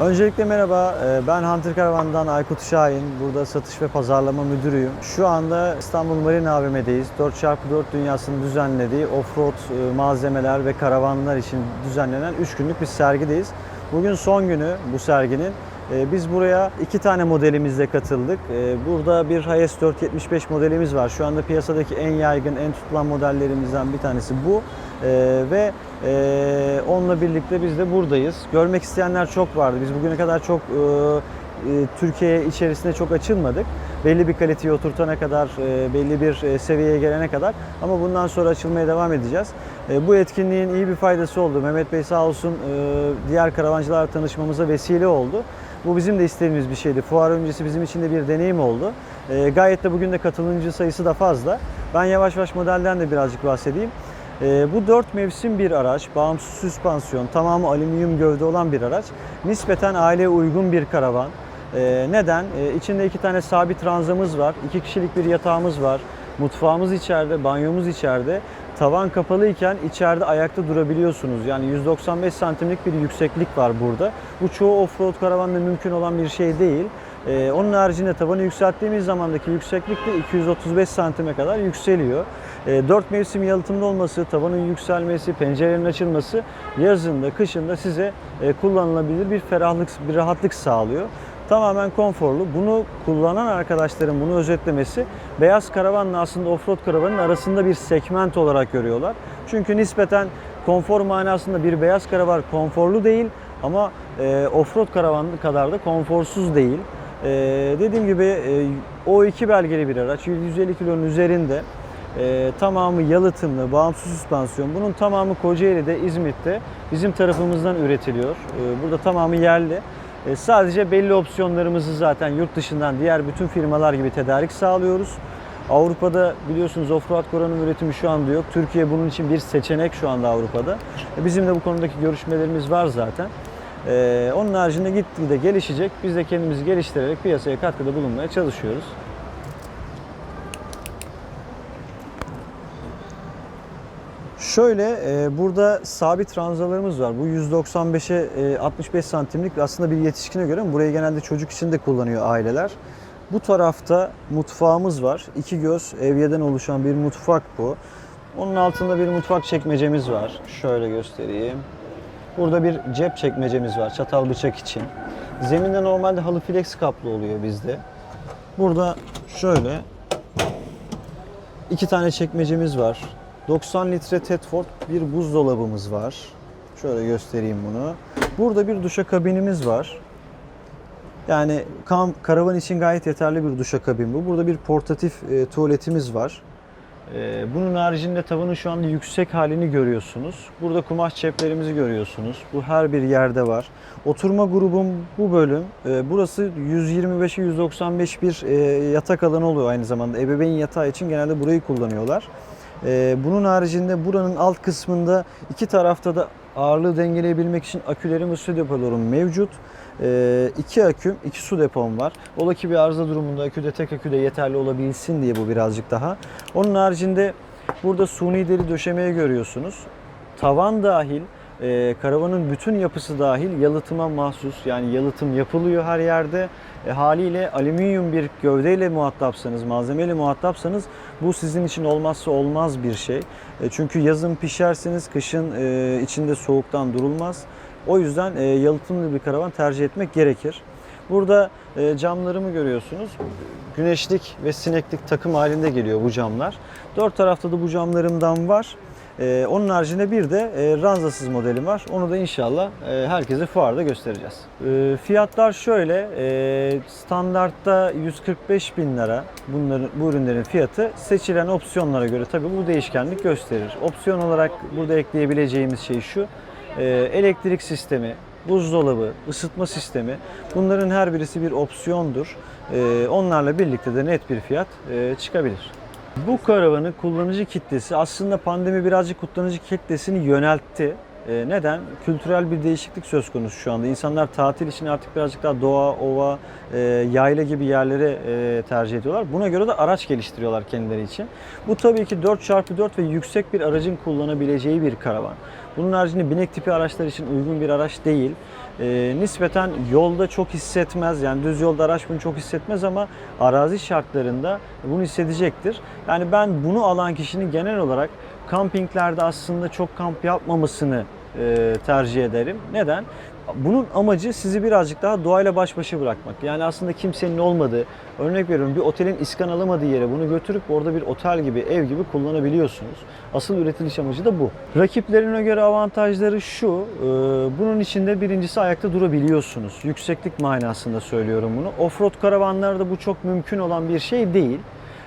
Öncelikle merhaba, Ee, ben Hunter Karavan'dan Aykut Şahin. Burada satış ve pazarlama müdürüyüm. Şu anda İstanbul Marina AVM'deyiz. 4x4 dünyasının düzenlediği offroad e, malzemeler ve karavanlar için düzenlenen 3 günlük bir sergideyiz. Bugün son günü bu serginin. Ee, Biz buraya iki tane modelimizle katıldık. Burada bir HS 475 modelimiz var. Şu anda piyasadaki en yaygın, en tutulan modellerimizden bir tanesi bu. Ee, Ve e, onunla birlikte biz de buradayız. Görmek isteyenler çok vardı. Biz bugüne kadar çok e, e, Türkiye içerisinde çok açılmadık. Belli bir kaliteyi oturtana kadar, e, belli bir seviyeye gelene kadar. Ama bundan sonra açılmaya devam edeceğiz. Bu etkinliğin iyi bir faydası oldu. Mehmet Bey sağ olsun diğer karavancılarla tanışmamıza vesile oldu. Bu bizim de istediğimiz bir şeydi. Fuar öncesi bizim için de bir deneyim oldu. Gayet de bugün de katılımcı sayısı da fazla. Ben yavaş yavaş modelden de birazcık bahsedeyim. E, bu dört mevsim bir araç, bağımsız süspansiyon, tamamı alüminyum gövde olan bir araç. Nispeten aileye uygun bir karavan. E, neden? E, içinde iki tane sabit ranzamız var, iki kişilik bir yatağımız var, mutfağımız içeride, banyomuz içeride. Tavan kapalı iken içeride ayakta durabiliyorsunuz. Yani 195 santimlik bir yükseklik var burada. Bu çoğu offroad karavanda mümkün olan bir şey değil. Ee, onun haricinde tavanı yükselttiğimiz zamandaki yükseklik de 235 santime kadar yükseliyor. Ee, 4 mevsim yalıtımlı olması, tavanın yükselmesi, pencerelerin açılması yazında, kışında size e, kullanılabilir bir ferahlık, bir rahatlık sağlıyor. Tamamen konforlu. Bunu kullanan arkadaşların bunu özetlemesi beyaz karavanla aslında offroad karavanın arasında bir segment olarak görüyorlar. Çünkü nispeten konfor manasında bir beyaz karavan konforlu değil ama e, offroad karavan kadar da konforsuz değil. E, dediğim gibi e, o iki belgeli bir araç 150 kilonun üzerinde e, tamamı yalıtımlı, bağımsız süspansiyon. Bunun tamamı Kocaeli'de, İzmit'te bizim tarafımızdan üretiliyor. E, burada tamamı yerli. E, sadece belli opsiyonlarımızı zaten yurt dışından diğer bütün firmalar gibi tedarik sağlıyoruz. Avrupa'da biliyorsunuz offroad koranın üretimi şu anda yok. Türkiye bunun için bir seçenek şu anda Avrupa'da. Bizim de bu konudaki görüşmelerimiz var zaten. E, onun haricinde gitgide gelişecek. Biz de kendimizi geliştirerek piyasaya katkıda bulunmaya çalışıyoruz. Şöyle e, burada sabit ranzalarımız var. Bu 195'e e, 65 santimlik aslında bir yetişkine göre burayı genelde çocuk için de kullanıyor aileler. Bu tarafta mutfağımız var. İki göz evyeden oluşan bir mutfak bu. Onun altında bir mutfak çekmecemiz var. Şöyle göstereyim. Burada bir cep çekmecemiz var çatal bıçak için. Zeminde normalde halı flex kaplı oluyor bizde. Burada şöyle iki tane çekmecemiz var. 90 litre Tedford bir buzdolabımız var. Şöyle göstereyim bunu. Burada bir duşakabinimiz var. Yani kam, karavan için gayet yeterli bir duşakabin bu. Burada bir portatif e, tuvaletimiz var. E, bunun haricinde tavanın şu anda yüksek halini görüyorsunuz. Burada kumaş ceplerimizi görüyorsunuz. Bu her bir yerde var. Oturma grubum bu bölüm. E, burası 125'e 195 bir e, yatak alanı oluyor aynı zamanda. Ebeveyn yatağı için genelde burayı kullanıyorlar. Ee, bunun haricinde buranın alt kısmında iki tarafta da ağırlığı dengeleyebilmek için akülerim ve su depolarım mevcut. Ee, iki aküm, iki su depom var. Ola ki bir arıza durumunda aküde tek aküde yeterli olabilsin diye bu birazcık daha. Onun haricinde burada suni deri döşemeyi görüyorsunuz. Tavan dahil, e, karavanın bütün yapısı dahil yalıtıma mahsus. Yani yalıtım yapılıyor her yerde. E, haliyle alüminyum bir gövdeyle muhatapsanız, malzemeyle muhatapsanız bu sizin için olmazsa olmaz bir şey. E, çünkü yazın pişersiniz, kışın e, içinde soğuktan durulmaz. O yüzden e, yalıtımlı bir karavan tercih etmek gerekir. Burada e, camlarımı görüyorsunuz. Güneşlik ve sineklik takım halinde geliyor bu camlar. Dört tarafta da bu camlarımdan var. Ee, onun haricinde bir de e, ranzasız modelim var. Onu da inşallah e, herkese fuarda göstereceğiz. Ee, fiyatlar şöyle. E, standartta 145 bin lira bunların, bu ürünlerin fiyatı. Seçilen opsiyonlara göre tabii bu değişkenlik gösterir. Opsiyon olarak burada ekleyebileceğimiz şey şu. E, elektrik sistemi, buzdolabı, ısıtma sistemi bunların her birisi bir opsiyondur. Onlarla birlikte de net bir fiyat çıkabilir. Bu karavanın kullanıcı kitlesi aslında pandemi birazcık kullanıcı kitlesini yöneltti. Ee, neden? Kültürel bir değişiklik söz konusu şu anda. İnsanlar tatil için artık birazcık daha doğa, ova, e, yayla gibi yerlere e, tercih ediyorlar. Buna göre de araç geliştiriyorlar kendileri için. Bu tabii ki 4x4 ve yüksek bir aracın kullanabileceği bir karavan. Bunun haricinde binek tipi araçlar için uygun bir araç değil. E, nispeten yolda çok hissetmez. Yani düz yolda araç bunu çok hissetmez ama arazi şartlarında bunu hissedecektir. Yani ben bunu alan kişinin genel olarak kampinglerde aslında çok kamp yapmamasını e, tercih ederim. Neden? Bunun amacı sizi birazcık daha doğayla baş başa bırakmak. Yani aslında kimsenin olmadığı, örnek veriyorum bir otelin iskan alamadığı yere bunu götürüp orada bir otel gibi, ev gibi kullanabiliyorsunuz. Asıl üretiliş amacı da bu. Rakiplerine göre avantajları şu, e, bunun içinde birincisi ayakta durabiliyorsunuz. Yükseklik manasında söylüyorum bunu. Offroad karavanlarda bu çok mümkün olan bir şey değil.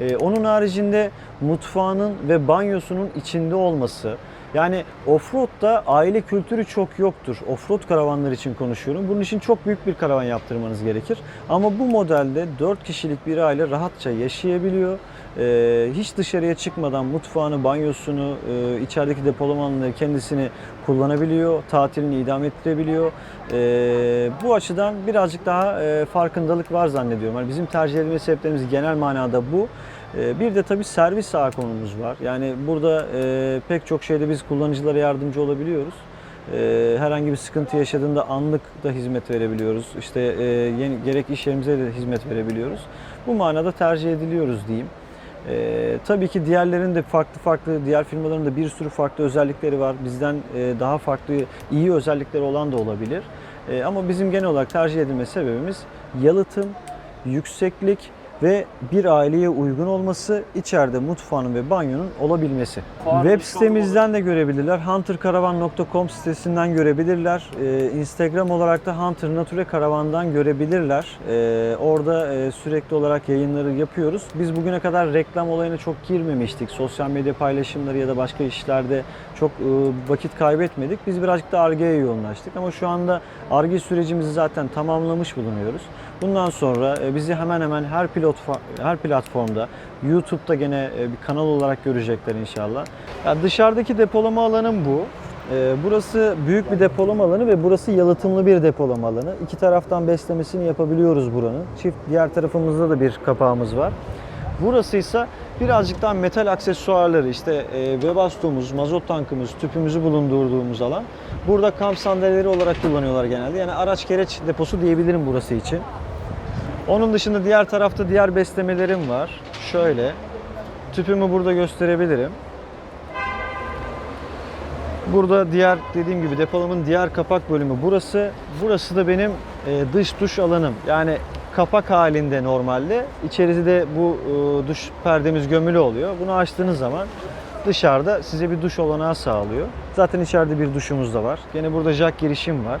E, onun haricinde mutfağının ve banyosunun içinde olması, yani offroad'da aile kültürü çok yoktur. Offroad karavanlar için konuşuyorum. Bunun için çok büyük bir karavan yaptırmanız gerekir. Ama bu modelde 4 kişilik bir aile rahatça yaşayabiliyor. Ee, hiç dışarıya çıkmadan mutfağını, banyosunu, e, içerideki depolama alanları kendisini kullanabiliyor. Tatilini idame ettirebiliyor. Ee, bu açıdan birazcık daha e, farkındalık var zannediyorum. Yani bizim tercih edilme sebeplerimiz genel manada bu. Ee, Bir de tabii servis ağı konumuz var. Yani burada e, pek çok şeyde biz kullanıcılara yardımcı olabiliyoruz. E, herhangi bir sıkıntı yaşadığında anlık da hizmet verebiliyoruz. İşte e, gerek iş yerimize de hizmet verebiliyoruz. Bu manada tercih ediliyoruz diyeyim. E, tabii ki diğerlerin de farklı farklı, diğer firmaların da bir sürü farklı özellikleri var. Bizden e, daha farklı, iyi özellikleri olan da olabilir. E, ama bizim genel olarak tercih edilme sebebimiz yalıtım, yükseklik ve bir aileye uygun olması, içeride mutfağının ve banyonun olabilmesi. Web sitemizden de görebilirler. huntercaravan.com sitesinden görebilirler. Ee, Instagram olarak da Hunter Nature Karavan'dan görebilirler. Ee, orada e, sürekli olarak yayınları yapıyoruz. Biz bugüne kadar reklam olayına çok girmemiştik. Sosyal medya paylaşımları ya da başka işlerde çok e, vakit kaybetmedik. Biz birazcık da Ar-Ge'ye yoğunlaştık ama şu anda Ar-Ge sürecimizi zaten tamamlamış bulunuyoruz. Bundan sonra e, bizi hemen hemen her pilot her platformda, YouTube'da gene e, bir kanal olarak görecekler inşallah. Ya dışarıdaki depolama alanım bu. E, Burası büyük bir depolama alanı ve burası yalıtımlı bir depolama alanı. İki taraftan beslemesini yapabiliyoruz buranın. Çift diğer tarafımızda da bir kapağımız var. Burası ise birazcık daha metal aksesuarları işte e, Webasto'muz, mazot tankımız, tüpümüzü bulundurduğumuz alan. Burada kamp sandalyeleri olarak kullanıyorlar genelde. Yani araç gereç deposu diyebilirim burası için. Onun dışında diğer tarafta diğer beslemelerim var. Şöyle. Tüpümü burada gösterebilirim. Burada diğer dediğim gibi depolamanın diğer kapak bölümü burası. Burası da benim e, dış duş alanım. Yani kapak halinde normalde. İçerisi de bu e, duş perdemiz gömülü oluyor. Bunu açtığınız zaman dışarıda size bir duş olanağı sağlıyor. Zaten içeride bir duşumuz da var. Gene burada jack girişim var.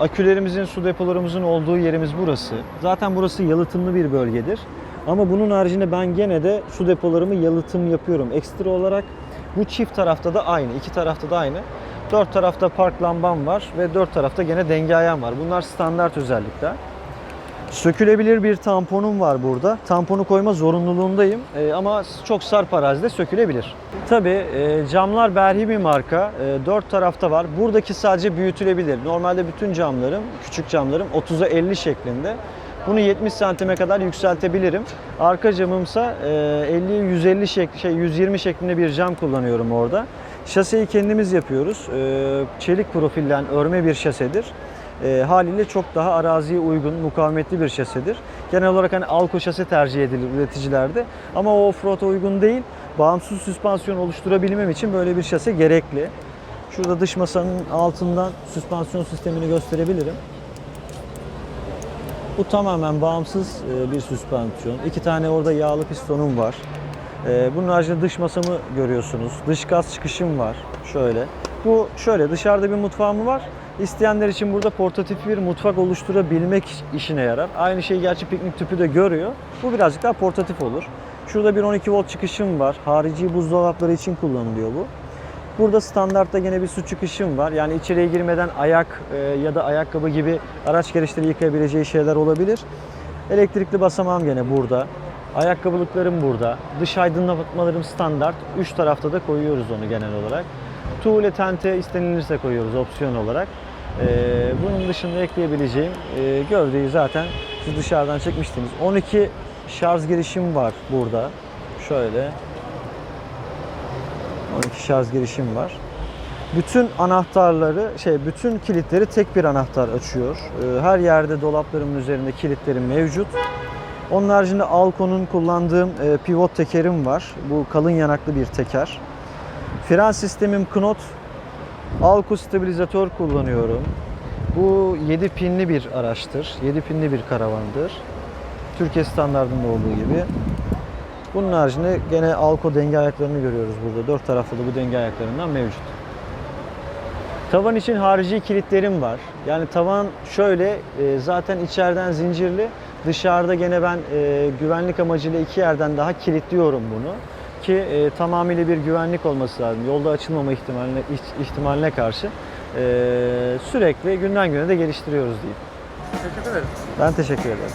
Akülerimizin, su depolarımızın olduğu yerimiz burası. Zaten burası yalıtımlı bir bölgedir. Ama bunun haricinde ben gene de su depolarımı yalıtım yapıyorum. Ekstra olarak bu çift tarafta da aynı, iki tarafta da aynı. Dört tarafta park lambam var ve dört tarafta gene denge ayağım var. Bunlar standart özellikler. Sökülebilir bir tamponum var burada. Tamponu koyma zorunluluğundayım Ee, ama çok sarp arazide sökülebilir. Tabii e, camlar Berhi bir marka. E, dört tarafta var. Buradaki sadece büyütülebilir. Normalde bütün camlarım, küçük camlarım 30'a 50 şeklinde. Bunu 70 santime kadar yükseltebilirim. Arka camımsa e, 50'ye 150 şek şey 120 şeklinde bir cam kullanıyorum orada. Şaseyi kendimiz yapıyoruz. E, çelik profilden örme bir şasedir e, haliyle çok daha araziye uygun, mukavemetli bir şasedir. Genel olarak hani Alko şase tercih edilir üreticilerde ama o offroad uygun değil. Bağımsız süspansiyon oluşturabilmem için böyle bir şase gerekli. Şurada dış masanın altından süspansiyon sistemini gösterebilirim. Bu tamamen bağımsız e, bir süspansiyon. İki tane orada yağlı pistonum var. E, Bunun haricinde dış masamı görüyorsunuz. Dış gaz çıkışım var. Şöyle. Bu şöyle dışarıda bir mutfağım var. İsteyenler için burada portatif bir mutfak oluşturabilmek işine yarar. Aynı şeyi gerçi piknik tüpü de görüyor. Bu birazcık daha portatif olur. Şurada bir 12 volt çıkışım var. Harici buzdolapları için kullanılıyor bu. Burada standartta gene bir su çıkışım var. Yani içeriye girmeden ayak e, ya da ayakkabı gibi araç gereçleri yıkayabileceği şeyler olabilir. Elektrikli basamağım gene burada. Ayakkabılıklarım burada. Dış aydınlatmalarım standart. Üç tarafta da koyuyoruz onu genel olarak. Tuğle tente istenilirse koyuyoruz opsiyon olarak. Ee, bunun dışında ekleyebileceğim e, gövdeyi zaten siz dışarıdan çekmiştiniz. 12 şarj girişim var burada. Şöyle 12 şarj girişim var. Bütün anahtarları, şey bütün kilitleri tek bir anahtar açıyor. Ee, Her yerde dolaplarımın üzerinde kilitlerim mevcut. Onun haricinde Alco'nun kullandığım e, pivot tekerim var. Bu kalın yanaklı bir teker. Fren sistemim Knot. Alco stabilizatör kullanıyorum. Bu 7 pinli bir araçtır. 7 pinli bir karavandır. Türkiye standartında olduğu gibi. Bunun haricinde gene Alco denge ayaklarını görüyoruz burada. Dört taraflı bu denge ayaklarından mevcut. Tavan için harici kilitlerim var. Yani tavan şöyle e, zaten içeriden zincirli. Dışarıda gene ben e, güvenlik amacıyla iki yerden daha kilitliyorum bunu. Ki e, tamamıyla bir güvenlik olması lazım. Yolda açılmama ihtimaline, iht- ihtimaline karşı e, sürekli günden güne de geliştiriyoruz diyeyim. Teşekkür ederim. Ben teşekkür ederim.